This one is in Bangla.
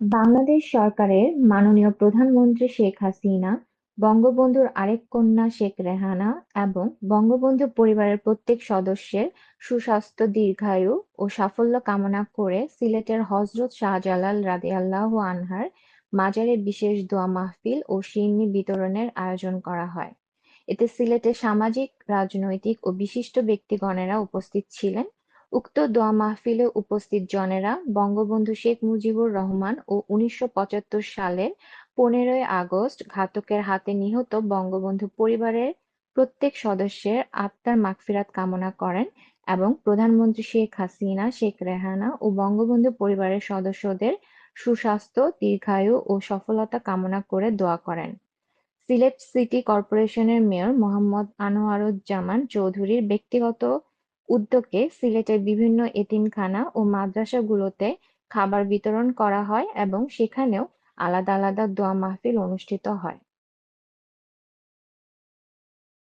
বাংলাদেশ সরকারের মাননীয় প্রধানমন্ত্রী শেখ হাসিনা, বঙ্গবন্ধুর আরেক কন্যা শেখ রেহানা এবং বঙ্গবন্ধু পরিবারের প্রত্যেক সদস্যের সুস্বাস্থ্য, দীর্ঘায়ু ও সাফল্য কামনা করে সিলেটের হযরত শাহজালাল রাদিয়াল্লাহু আনহার মাজারে বিশেষ দোয়া মাহফিল ও শিরনি বিতরণের আয়োজন করা হয়। এতে সিলেটের সামাজিক, রাজনৈতিক ও বিশিষ্ট ব্যক্তিগণেরা উপস্থিত ছিলেন। উক্ত দোয়া মাহফিলে উপস্থিত জনেরা বঙ্গবন্ধু শেখ মুজিবুর রহমান ও উনিশশো পঁচাত্তর সালের পনেরোই আগস্ট ঘাতকের হাতে নিহত বঙ্গবন্ধু পরিবারের প্রত্যেক সদস্যের আত্মার মাগফিরাত কামনা করেন এবং প্রধানমন্ত্রী শেখ হাসিনা, শেখ রেহানা ও বঙ্গবন্ধু পরিবারের সদস্যদের সুস্বাস্থ্য, দীর্ঘায়ু ও সফলতা কামনা করে দোয়া করেন। সিলেট সিটি কর্পোরেশনের মেয়র মোহাম্মদ আনোয়ারুজ্জামান চৌধুরীর ব্যক্তিগত উদ্যোগে সিলেটের বিভিন্ন এতিমখানা ও মাদ্রাসাগুলোতে খাবার বিতরণ করা হয় এবং সেখানেও আলাদা আলাদা দোয়া মাহফিল অনুষ্ঠিত হয়।